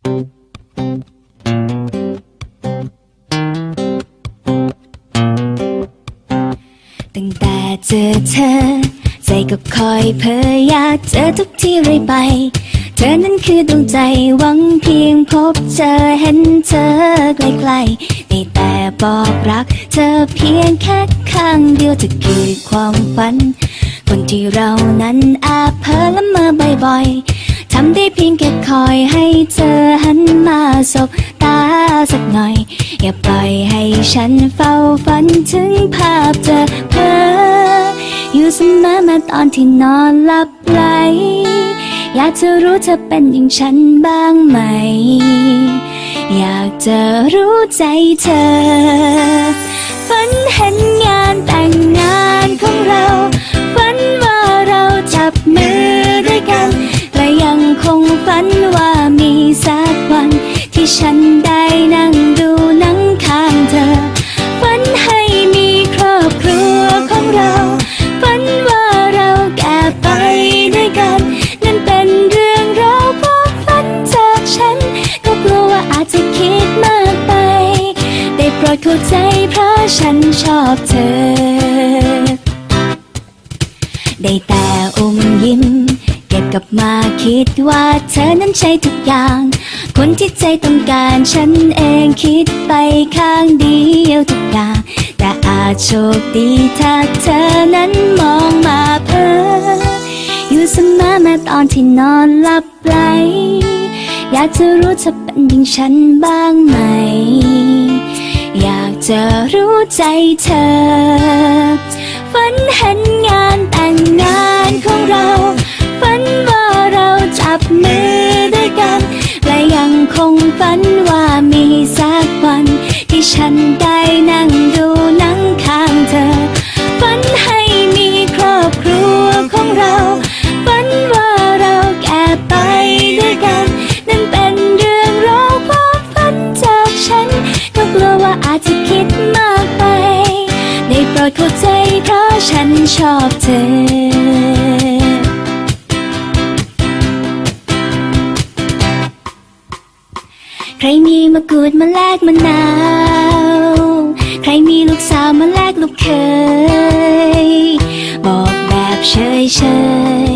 ตั้งแต่เจอเธอ ใจก็คอยเพ้ออยากเจอทุกที่เรื่อยไป เธอนั้นคือดวงใจหวังเพียงพบเจอเห็นเธอใกลๆได้แต่บอกรัก เธอเพียงแค่ข้างเดียวจะคือความฝัน คนที่เรานั้นอบเพ้อละเมอบ่อยๆทำได้เพียงแค่คอยให้เธอ สบตาสักหน่อย อย่าปล่อยให้ฉันเฝ้าฝันถึงภาพเธอเพ้ออยู่เสมอมาตอนที่นอนหลับไหล อยากจะรู้เธอเป็นอย่างฉันบ้างไหม อยากจะรู้ใจเธอฝัน เข้าใจเพราะฉันชอบเธอ ได้แต่อมยิ้ม เก็บกลับมาคิดว่าเธอนั้นใช่ทุกอย่าง คนที่ใจต้องการฉันเองคิดไปข้างเดียวทุกอย่าง แต่อาจโชคดีถ้าเธอนั้นมองมาเพ้ออยู่เสมอแม้ตอนที่นอนหลับไหลอยากจะรู้เธอเป็นอย่างฉันบ้างไหม ใจเธอ ฝันเห็น อาจจะคิดมากไปได้โปรดเข้าใจเพราะฉันชอบเธอใครมีมะกรูดมาแลกมะนาว ใครมีลูกสาวมาแลกลูกเคย บอกแบบเฉยเฉย